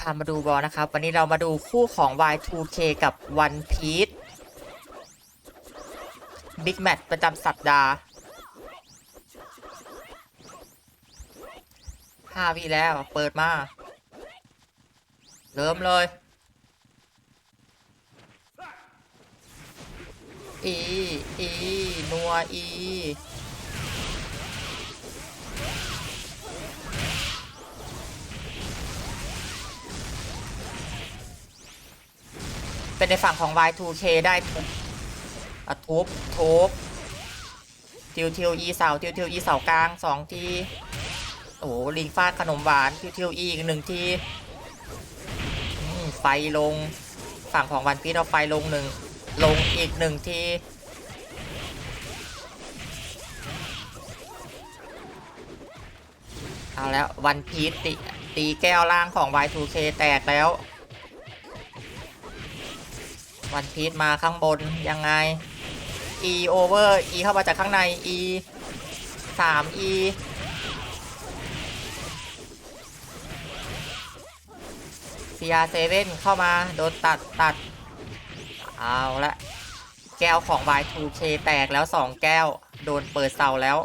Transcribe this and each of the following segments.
พามาดูบอลนะครับ วันนี้เรามาดูคู่ของ Y2K กับ One Piece Big Match ประจำสัปดาห์5วิแล้ว เปิดมา เริ่มเลย อี อี นัว อี เป็นในฝั่งของ Y2K ได้ทุบอะทุบทุบทิวทิวอีเสาทิวทิวอีเสากลางสองทีโอ้โหลิงฟาดขนมหวานทิวทิวอีอีกหนึ่งทีไฟลงฝั่งของวันพีชเอาไฟลงหนึ่งลงอีกหนึ่งทีเอาแล้ววันพีชตีตีแก้วล่างของ Y2K แตกแล้ว วันพีชมาข้างบนยังไง E over E เข้ามาจากข้างใน E 3 E ซีอาเซเว่นเข้ามาโดนตัดตัด เอาละแก้วของ Y2K แตกแล้ว 2 แก้ว โดนเปิดเสาแล้ว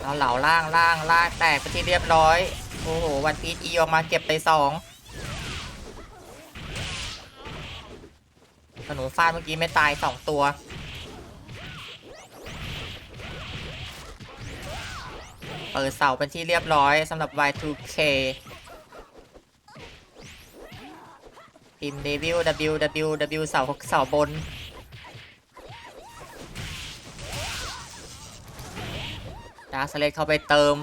เราเหล่าล่างล่างล่างแตกไปที่เรียบร้อย โอ้โห วันพีชอีออกมาเก็บไปสองขนุนฟาดเมื่อกี้ไม่ตายสองตัวเปิดเสาเป็นที่เรียบร้อยสำหรับ Y2K พิมพ์ W W W W เสาเสาบน ดาร์สเลตเข้าไปเติม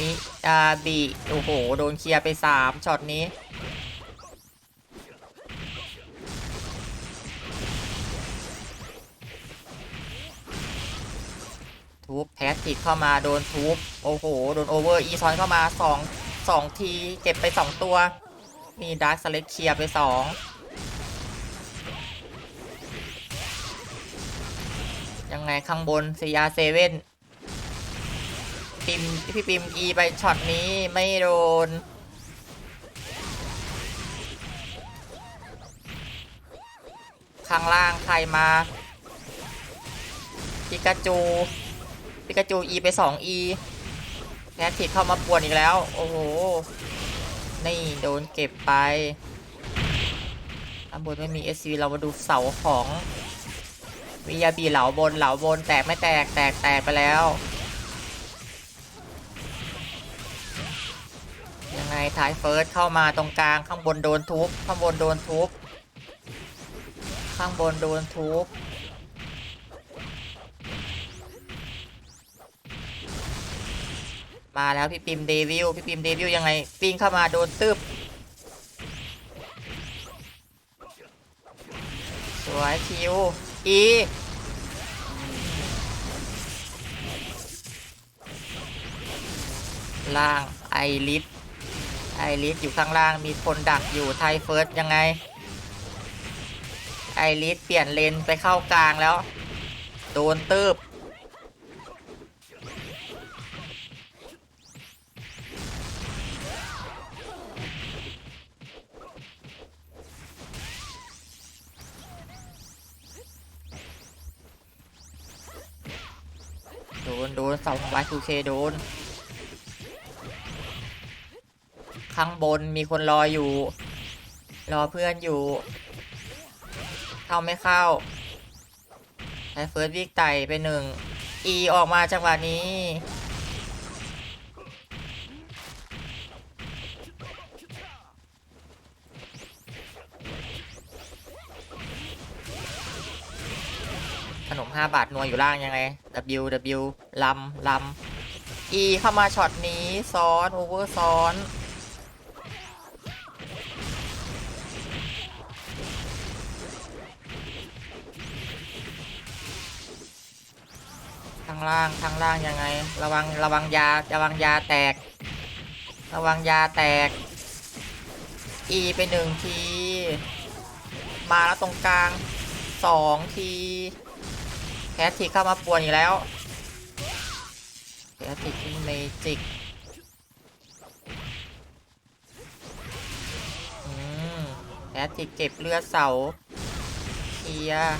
นี่อาบีโอ้โห โดนเคลียร์ไปสามช็อตนี้ ทุบแพสติดเข้ามาโดนทุบ โอ้โห โดนโอเวอร์ อีซอนเข้ามาสองสองทีเก็บไปสองตัวนี่ดาร์คสเลตเคลียร์ไปสองยังไงข้างบนซีอาเซเว่น ปิมพี่ปิมอีไปช็อตนี้ไม่โดน ข้างล่างใครมาปิกาจูปิกาจูอีไปสองอีแพทติดเข้ามาป่วนอีกแล้ว โอ้โห นี่โดนเก็บไปข้างบนไม่มี SC เรามาดูเสาของวิยาบีเหลาบนเหลาบนแตกไม่แตกแตกแตกไปแล้ว ท้ายเฟิร์สเข้ามาตรงกลางข้างบนโดนทุบข้างบนโดนทุบข้างบนโดนทุบมาแล้วพี่ปิมเดวิลพี่ปิมเดวิลยังไงปิ้งเข้ามาโดนตึบสวยคิวอีล่างไอริส ไอริสอยู่ข้างล่างมีคนดักอยู่ไทยเฟิร์สยังไง ไอริสเปลี่ยนเลนไปเข้ากลางแล้ว โดนตืบโดน โดนเสาของ Y2K โดน ข้างบนมีคนรออยู่ รอเพื่อนอยู่ เข้าไม่เข้าใช้เฟิร์สวิกไต่ไปหนึ่งอีออกมาจังหวะนี้ขนม 5 บาทนัวอยู่ล่างยังไง W W ลำลำ E เข้ามาช็อตนี้ ซ้อน โอเวอร์ซ้อน ข้างล่างข้างล่างยังไง ระวังระวังยาระวังยาแตก ระวังยาแตก E ไปหนึ่งที มาแล้วตรงกลางสองทีแคสทีเข้ามาป่วนอีกแล้วแพทิกเมจิกอืมแพทิกเก็บเลือดเสาเคลียร์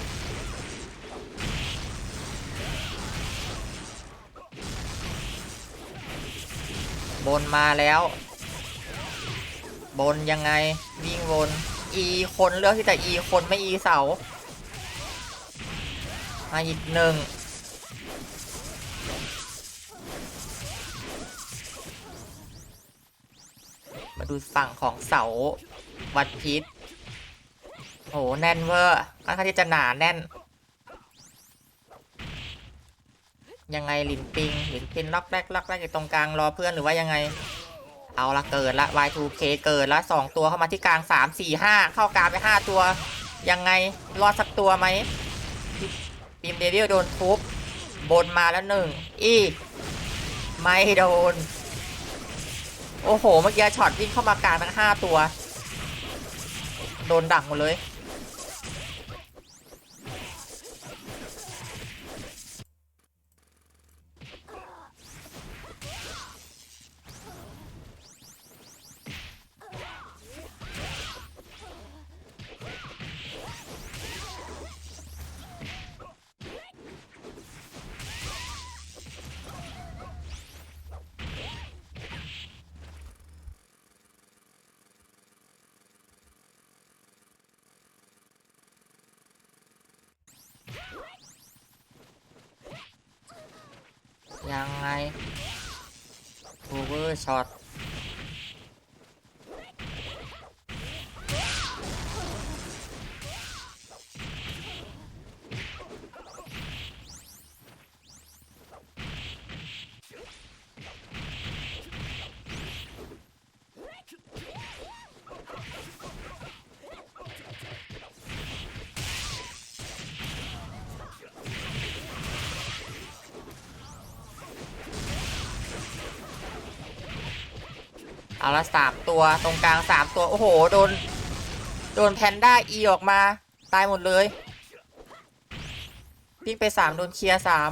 บนมาแล้ว บนยังไงวิ่งวนอีคนเลือกที่แต่อีคนไม่อีเสามาอีกหนึ่งมาดูฝั่งของเสาวัดพิษโหแน่นเวอร์ค่อนข้างที่จะหนาแน่น ยังไงหลินปิงหลินปิงล็อกแรกล็อกแรกอยู่ตรงกลางรอเพื่อนหรือว่ายังไง เอาละเกิดละ Y2K เกิดละสองตัวเข้ามาที่กลางสามสี่ห้าเข้ากลางไปห้าตัว ยังไงรอดสักตัวไหมปีมเดวิลโดนทุบบนมาแล้วหนึ่งอีไม่โดน โอ้โห เมื่อกี้ช็อตวิ่งเข้ามากลางทั้งห้าตัว โดนดักหมดเลย ยังไง โเอร์ช็อตเอาละสามตัวตรงกลางสามตัว โอ้โห โดน โดนแพนด้าอีออกมา ตายหมดเลยวิ่งไปสามโดนเคลียร์สาม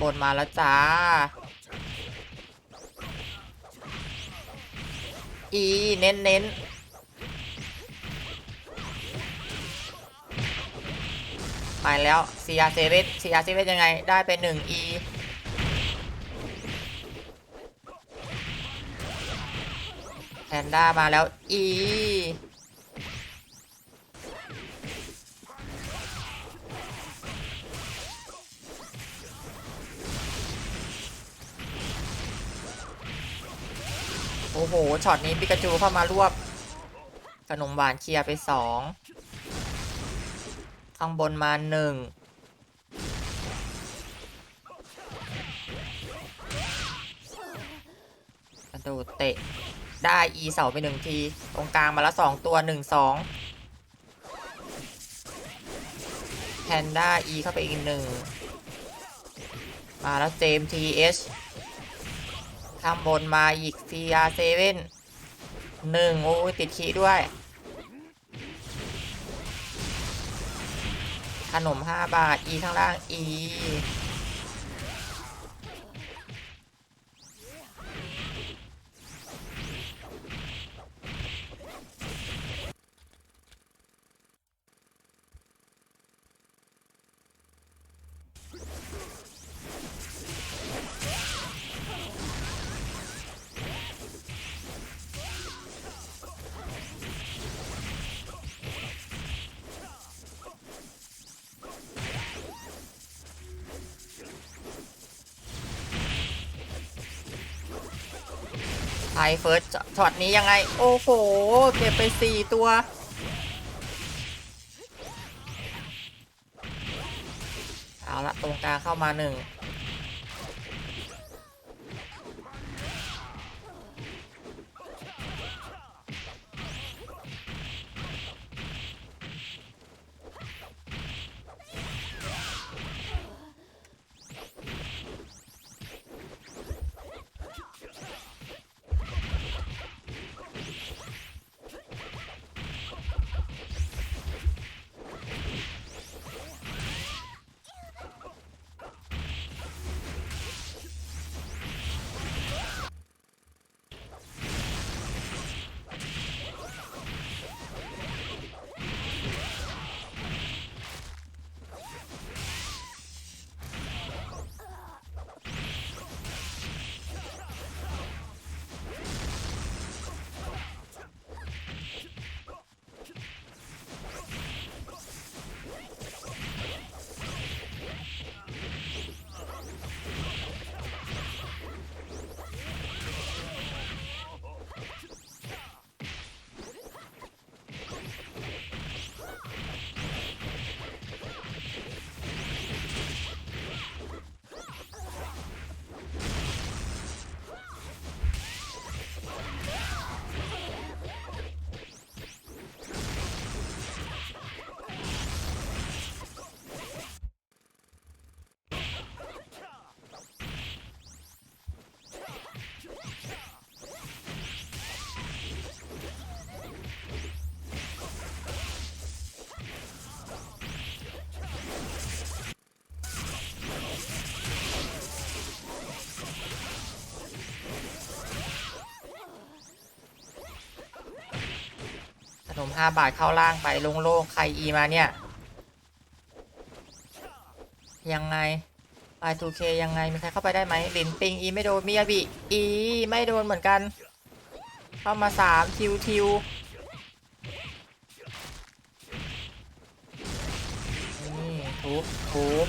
บนมาแล้วจ้า อีเน้นเน้นไปแล้ว CR 7 CR 7ยังไง ได้ไปหนึ่ง E แพนด้ามาแล้ว E อ้โห ช็อตนี้ปิกาจูเข้ามารวบ ขนมหวานเคลียร์ไปสองข้างบนมาหนึ่งกระโดดเตะ ได้อีเสาไปหนึ่งที ตรงกลางมาล้วสองตัวหนึ่งสองแพนด้าอีเข้าไปอีกหนึ่งมาแล้วเจมทีเอช ข้างบนมาอีก CR7 หนึ่งโอ้ยติดขีด้วย ขนม 5 บาทอีข้างล่างอี เฟิร์สช็อตนี้ยังไง โอ้โห เก็บไป4ตัว เอาละตรงกลางเข้ามาหนึ่ง นมห้าบาทเข้าล่างไปโล่งๆใครอีมาเนี่ย ยังไง Y2K ยังไง มีใครเข้าไปได้ไหมลินปิงอีไม่โดนมิยาบิอีไม่โดนเหมือนกัน เข้ามาสามทิวทิวนี่ทุบทุบ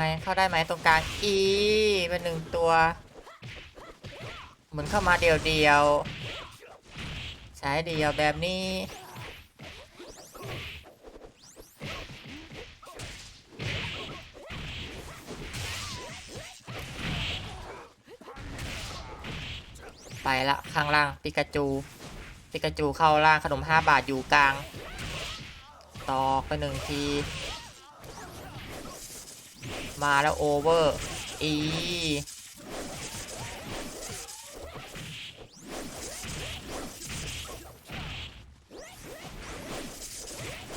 ไงเข้าได้ไหมตรงกลางอีเป็นหนึ่งตัว เหมือนเข้ามาเดียวเดียวๆใช้เดียวแบบนี้ ไปละข้างล่างปิกาจูปิกาจูเข้าล่างขนม 5 บาทอยู่กลาง ตอกไปหนึ่งที มาแล้วโอเวอร์ อี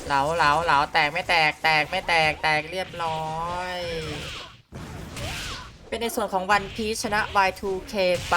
เหลาเหลาเหลาแตกไม่แตกแตกไม่แตกแตกเรียบร้อย เป็นในส่วนของวันพีชชนะ Y2K ไป